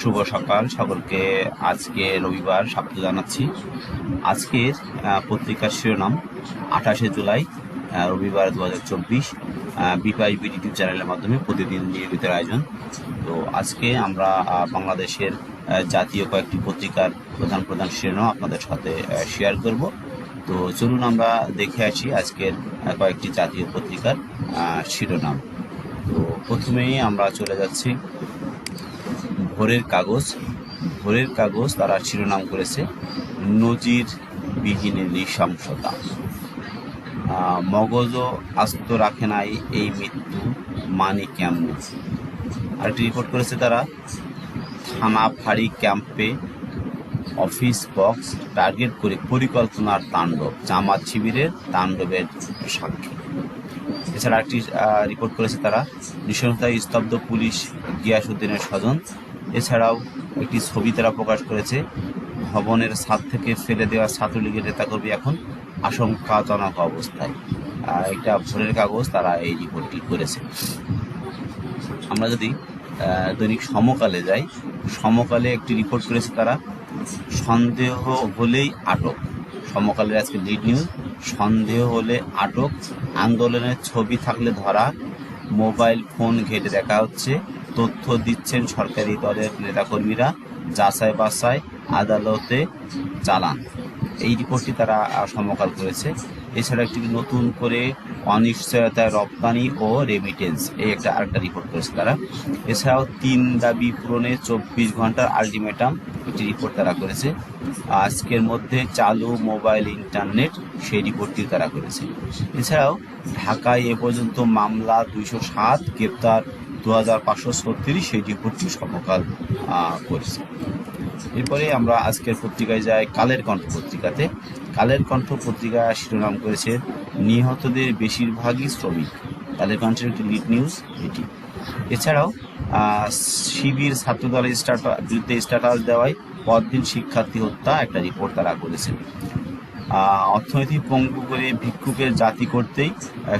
শুভ সকাল সকলকে। আজকে রবিবার, স্বাগত জানাচ্ছি। আজকের পত্রিকার শিরোনাম, আঠাশে জুলাই রবিবার দু হাজার চব্বিশ বিপাই ইউটিউব চ্যানেলের মাধ্যমে প্রতিদিন নিয়মিত আয়োজন। তো আজকে আমরা বাংলাদেশের জাতীয় কয়েকটি পত্রিকার প্রধান প্রধান শিরোনাম আপনাদের সাথে শেয়ার করব। তো চলুন আমরা দেখে আসি আজকের কয়েকটি জাতীয় পত্রিকার শিরোনাম। তো প্রথমেই আমরা চলে যাচ্ছি ভোরের কাগজ ভোরের কাগজ তারা শিরোনাম করেছে নজির বিহীন নৃশংসতা মগজও আস্ত রাখে নাই এই মৃত্যু, মানি কেমন? আরেকটি রিপোর্ট করেছে তারা, থানা ফাঁড়ি ক্যাম্পে অফিস বক্স টার্গেট করে পরিকল্পনার তাণ্ডব, জামাত শিবিরের তাণ্ডবের সাক্ষী। এছাড়া একটি রিপোর্ট করেছে তারা, নৃশংসতায় স্তব্ধ পুলিশ গিয়াসুদ্দিনের স্বজন এছাড়াও একটি ছবি তারা প্রকাশ করেছে। ভবনের ছাদ থেকে ফেলে দেওয়া ছাত্রলীগের নেতাকর্মী এখন আশঙ্কাজনক অবস্থায়। একটা ভোরের কাগজ তারা এই রিপোর্টটি করেছে। আমরা যদি দৈনিক সমকালে যাই, সমকালে একটি রিপোর্ট করেছে তারা, সন্দেহ হলেই আটক। সমকালের আজকে লিড নিউজ সন্দেহ হলে আটক। আন্দোলনের ছবি থাকলে ধরা মোবাইল ফোন ঘেটে দেখা হচ্ছে। তথ্য দিচ্ছেন সরকারি দলের নেতাকর্মীরা, যাচাই বাছাই আদালতে চালান। এই রিপোর্টটি তারা সমকাল করেছে। এছাড়া একটি নতুন করে অনিশ্চয়তায় রপ্তানি ও রেমিটেন্স এই একটা, আরেকটা রিপোর্ট করেছে তারা। এছাড়াও তিন দাবি পূরণে চব্বিশ ঘণ্টার আলটিমেটাম একটি রিপোর্ট তারা করেছে। আজকের মধ্যে চালু মোবাইল ইন্টারনেট, সেই রিপোর্টটি তারা করেছে। এছাড়াও ঢাকায় এ পর্যন্ত মামলা দুইশো সাত, গ্রেপ্তার দু হাজার পাঁচশো ছত্রিশ সেই রিপোর্টটি সমকাল করেছে। এরপরে আমরা আজকের পত্রিকায় যাই কালের কণ্ঠ পত্রিকাতে। কালের কণ্ঠ পত্রিকা শিরোনাম করেছে, নিহতদের বেশিরভাগই শ্রমিক। কালের কণ্ঠের একটি লিড নিউজ এটি। এছাড়াও শিবির ছাত্রদলের স্টাটা বিরুদ্ধে স্ট্যাটাস দেওয়ায় পরদিন শিক্ষার্থী হত্যা একটা রিপোর্ট তারা করেছেন আহ, অর্থনীতি পঙ্গু করে ভিক্ষুকের জাতি করতেই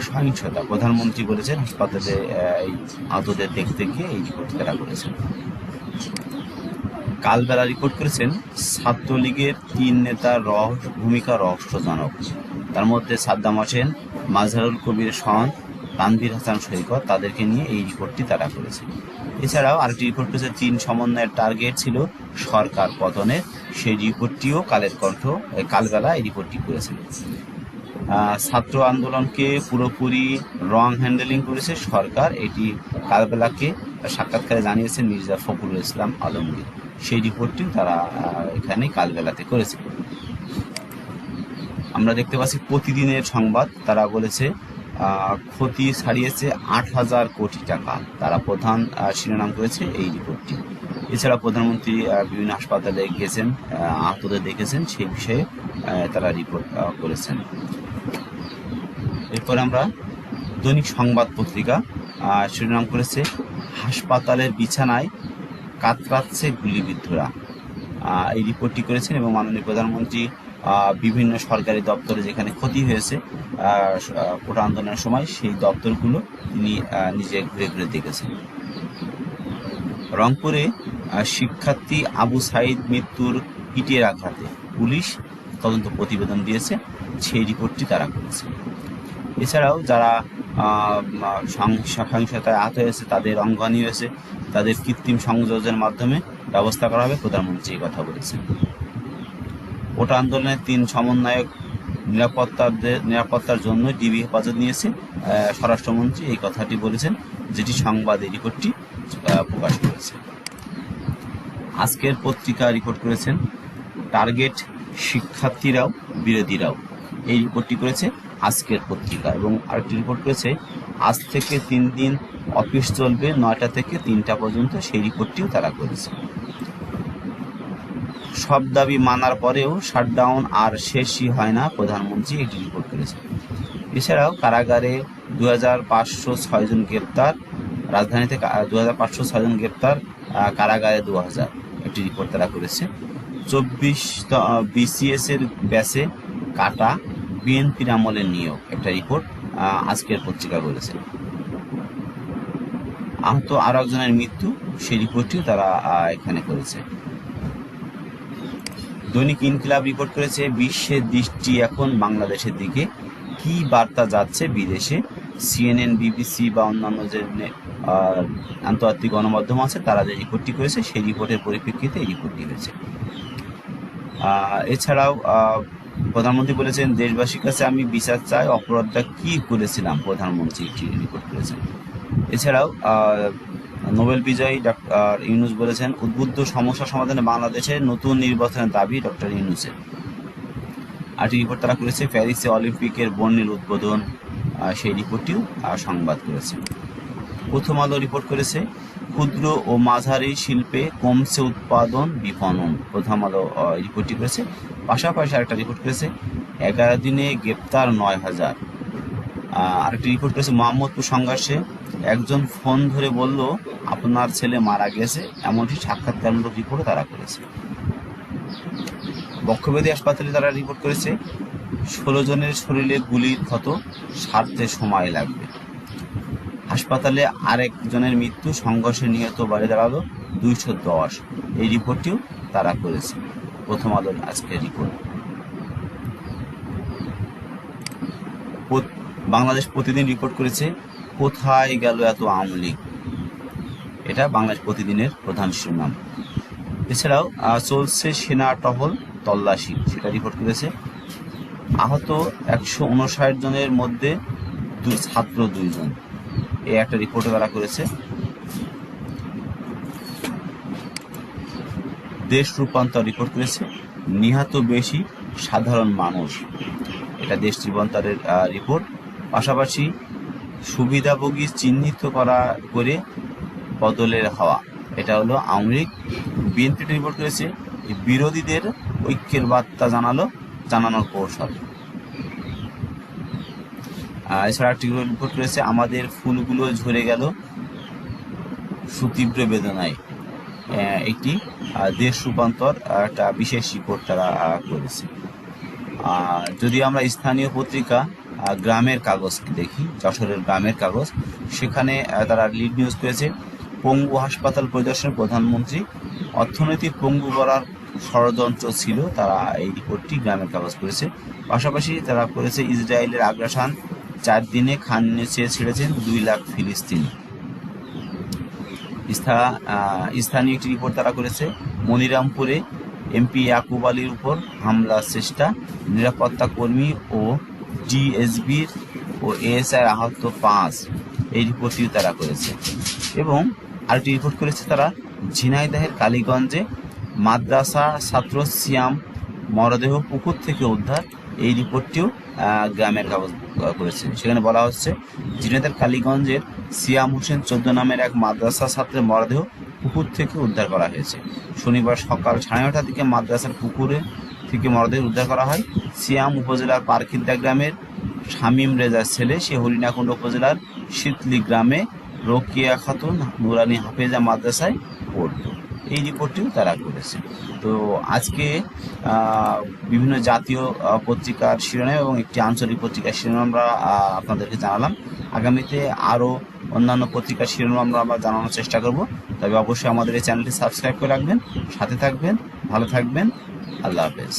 সহিংসতা। প্রধানমন্ত্রী বলেছেন হাসপাতালে এই আহতদের দেখতে গিয়ে এই তারা করেছেন। কালবেলা রিপোর্ট করেছেন ছাত্রলীগের তিন নেতার রহস্য ভূমিকা রহস্যজনক। তার মধ্যে সাদ্দাম হোসেন মাজহারুল কবির সন তানভীর হাসান সৈকত তাদেরকে নিয়ে এই রিপোর্টটি তারা করেছে এছাড়াও আরেকটি রিপোর্ট করেছে চীন সমন্বয়ের টার্গেট ছিল সরকার পতনের সেই রিপোর্টটিও কালের কণ্ঠ কালবেলা এই রিপোর্টটি করেছিল। ছাত্র আন্দোলনকে পুরোপুরি রং হ্যান্ডেলিং করেছে সরকার। এটি কালবেলাকে সাক্ষাৎকারে জানিয়েছেন মির্জা ফখরুল ইসলাম আলমগীর। সেই রিপোর্টটিও তারা এখানে কালবেলাতে করেছে আমরা দেখতে পাচ্ছি, প্রতিদিনের সংবাদ, তারা বলেছে ক্ষতি ছাড়িয়েছে আট হাজার কোটি টাকা। তারা প্রধান শিরোনাম করেছে এই রিপোর্টটি। এছাড়া প্রধানমন্ত্রী বিভিন্ন হাসপাতালে গিয়েছেন আহ, আহতদের দেখেছেন সেই বিষয়ে তারা রিপোর্ট করেছেন। এরপর আমরা দৈনিক সংবাদ পত্রিকা শিরোনাম করেছে হাসপাতালের বিছানায় কাতরাচ্ছে গুলিবিদ্ধরা। এই রিপোর্টটি করেছেন এবং মাননীয় প্রধানমন্ত্রী বিভিন্ন সরকারি দপ্তরে যেখানে ক্ষতি হয়েছে কোটা আন্দোলনের সময় সেই দপ্তরগুলো তিনি নিজে ঘুরে ঘুরে দেখেছেন। রংপুরে শিক্ষার্থী আবু সাইদ মৃত্যুর ইটের আঘাতে পুলিশ তদন্ত প্রতিবেদন দিয়েছে, সেই রিপোর্টটি তারা করেছে। এছাড়াও যারা সহিংসতায় আহত হয়েছে, তাদের অঙ্গহানি হয়েছে, তাদের কৃত্রিম সংযোজনের মাধ্যমে ব্যবস্থা করা হবে, প্রধানমন্ত্রী এই কথা বলেছেন। ওটা আন্দোলনের তিন সমন্বয়ক নিরাপত্তার নিরাপত্তার জন্য ডিবি হেফাজত নিয়েছে। স্বরাষ্ট্রমন্ত্রী এই কথাটি বলেছেন, যেটি সংবাদ রিপোর্টটি প্রকাশ করেছে। আজকের পত্রিকা রিপোর্ট করেছেন টার্গেট শিক্ষার্থীরাও, বিরোধীরাও। এই রিপোর্টটি করেছে আজকের পত্রিকা এবং আরেকটি রিপোর্ট করেছে, আজ থেকে তিন দিন অফিস চলবে নয়টা থেকে তিনটা পর্যন্ত সেই রিপোর্টটিও তারা করেছে। সব দাবি মানার পরেও শাটডাউন আর শেষই হয় না, প্রধানমন্ত্রী একটি রিপোর্ট করেছেন। এছাড়াও কারাগারে দু হাজার পাঁচশো ছয়জন গ্রেপ্তার, রাজধানীতে দু হাজার পাঁচশো ছয়জন গ্রেপ্তার কারাগারে দু হাজার একটি রিপোর্ট তারা করেছে। চব্বিশ বিসিএস এর ব্যাসে কাটা বিএনপির আমলের নিয়োগ, একটা রিপোর্ট আজকের পত্রিকা করেছে আহত আরও একজনের মৃত্যু, সেই রিপোর্টটিও তারা এখানে করেছে। দৈনিক ইনকিলাব রিপোর্ট করেছে বিশ্বের দৃষ্টি এখন বাংলাদেশের দিকে। কি বার্তা যাচ্ছে বিদেশে? সিএনএন বিবিসি বা অন্যান্য যে আন্তর্জাতিক গণমাধ্যম আছে, তারা যে রিপোর্টটি করেছে, সেই রিপোর্টের পরিপ্রেক্ষিতে এই রিপোর্টটি হয়েছে। এছাড়াও প্রধানমন্ত্রী বলেছেন, দেশবাসীর কাছে আমি বিচার চাই, অপরাধটা কি করেছিলাম? প্রধানমন্ত্রী রিপোর্ট করেছেন। এছাড়াও নোবেল বিজয়ী ডক্টর ইউনুস বলেছেন, উদ্বুদ্ধ সমস্যা সমাধানে বাংলাদেশের নতুন নির্বাচনের দাবি ডক্টর ইউনুসের। আরেকটি রিপোর্ট তারা করেছে, প্যারিসে অলিম্পিকের বর্ণিল উদ্বোধন সেই রিপোর্টটিও সংবাদ করেছে। প্রথম আলো রিপোর্ট করেছে, ক্ষুদ্র ও মাঝারি শিল্পে কমছে উৎপাদন বিপণন। প্রথম আলো রিপোর্টটি করেছে, পাশাপাশি আরেকটা রিপোর্ট করেছে, এগারো দিনে গ্রেপ্তার নয় হাজার। আরেকটি রিপোর্ট করেছে মোহাম্মদপুর সংঘর্ষে একজন ফোন ধরে বলল, আপনার ছেলে মারা গেছে। এমনটি সাক্ষাৎকারমূলক রিপোর্টও তারা করেছে। বক্ষব্যাধি হাসপাতালে তারা রিপোর্ট করেছে, ষোলো জনের শরীরে গুলির ক্ষত সারতে সময় লাগবে। হাসপাতালে আরেকজনের মৃত্যু সংঘর্ষে নিহত বাড়ি দাঁড়াল দুইশো দশ। এই রিপোর্টটিও তারা করেছে। প্রথম আলোর আজকের রিপোর্ট। বাংলাদেশ প্রতিদিন রিপোর্ট করেছে কোথায় গেল এত আওয়ামী লীগ? এটা বাংলাদেশ প্রতিদিনের প্রধান শিরোনাম। এছাড়াও চলছে সেনা টহল তল্লাশি, সেটা রিপোর্ট করেছে। আহত একশো উনষাট জনের মধ্যে দুই ছাত্র দুইজন। এই একটা রিপোর্ট তারা করেছে। দেশ রূপান্তর রিপোর্ট করেছে। নিহত বেশি সাধারণ মানুষ। এটা দেশ রূপান্তরের রিপোর্ট পাশাপাশি সুবিধাভোগী চিহ্নিত করা করে বদলের হওয়া। এটা হলো আওয়ামী লীগ। বিএনপি রিপোর্ট করেছে বিরোধীদের ঐক্যের বার্তা জানালো, জানানোর কৌশল। এছাড়া একটি রিপোর্ট করেছে, আমাদের ফুলগুলো ঝরে গেল সুতীব্র বেদনায়। একটি দেশ রূপান্তর একটা বিশেষ রিপোর্ট তারা করেছে। আর যদি আমরা স্থানীয় পত্রিকা গ্রামের কাগজ দেখি, যশোরের গ্রামের কাগজ। সেখানে তারা লিড নিউজ করেছে পঙ্গু হাসপাতাল পরিদর্শনে প্রধানমন্ত্রী। অর্থনৈতিক পঙ্গু করার ষড়যন্ত্র ছিল, তারা এই রিপোর্টটি গ্রামের কাগজ করেছে। পাশাপাশি তারা করেছে ইসরায়েলের আগ্রাসন। চার দিনে খান নিচে ছেড়েছেন দুই লাখ ফিলিস্তিনি। স্থানীয় একটি রিপোর্ট তারা করেছে, মনিরামপুরে এমপি ইয়াকুব আলীর উপর হামলার চেষ্টা। নিরাপত্তা কর্মী ও ডিএসবির ও এএসআই আহত পাঁচ। এই রিপোর্টটিও তারা করেছে। এবং আরেকটি রিপোর্ট করেছে তারা ঝিনাইদহের কালীগঞ্জে মাদ্রাসা ছাত্র সিয়াম মরদেহ পুকুর থেকে উদ্ধার। এই রিপোর্টটিও গ্রামের কাগজ করেছে। সেখানে বলা হচ্ছে, ঝিনাইদহের কালীগঞ্জের সিয়াম হোসেন চোদ্দ নামের এক মাদ্রাসা ছাত্রের মরদেহ পুকুর থেকে উদ্ধার করা হয়েছে। শনিবার সকাল সাড়ে নটার দিকে মাদ্রাসার পুকুরে থেকে মরদেহ উদ্ধার করা হয়। সিয়াম উপজেলার পারখিদ্দা গ্রামের শামীম রেজার ছেলে, সে হরিণাকুণ্ড উপজেলার শীতলি গ্রামে রোকিয়া খাতুন নুরানি হাফেজা মাদ্রাসায় পড়ত। এই রিপোর্টটিও তারা করেছে। তো আজকে বিভিন্ন জাতীয় পত্রিকার শিরোনাম এবং একটি আঞ্চলিক পত্রিকার শিরোনাম আমরা আপনাদেরকে জানালাম। আগামীতে আরও অন্যান্য পত্রিকার শিরোনাম আমরা আবার জানানোর চেষ্টা করব। তবে অবশ্যই আমাদের এই চ্যানেলটি সাবস্ক্রাইব করে রাখবেন, সাথে থাকবেন, ভালো থাকবেন। আল্লাহ হাফেজ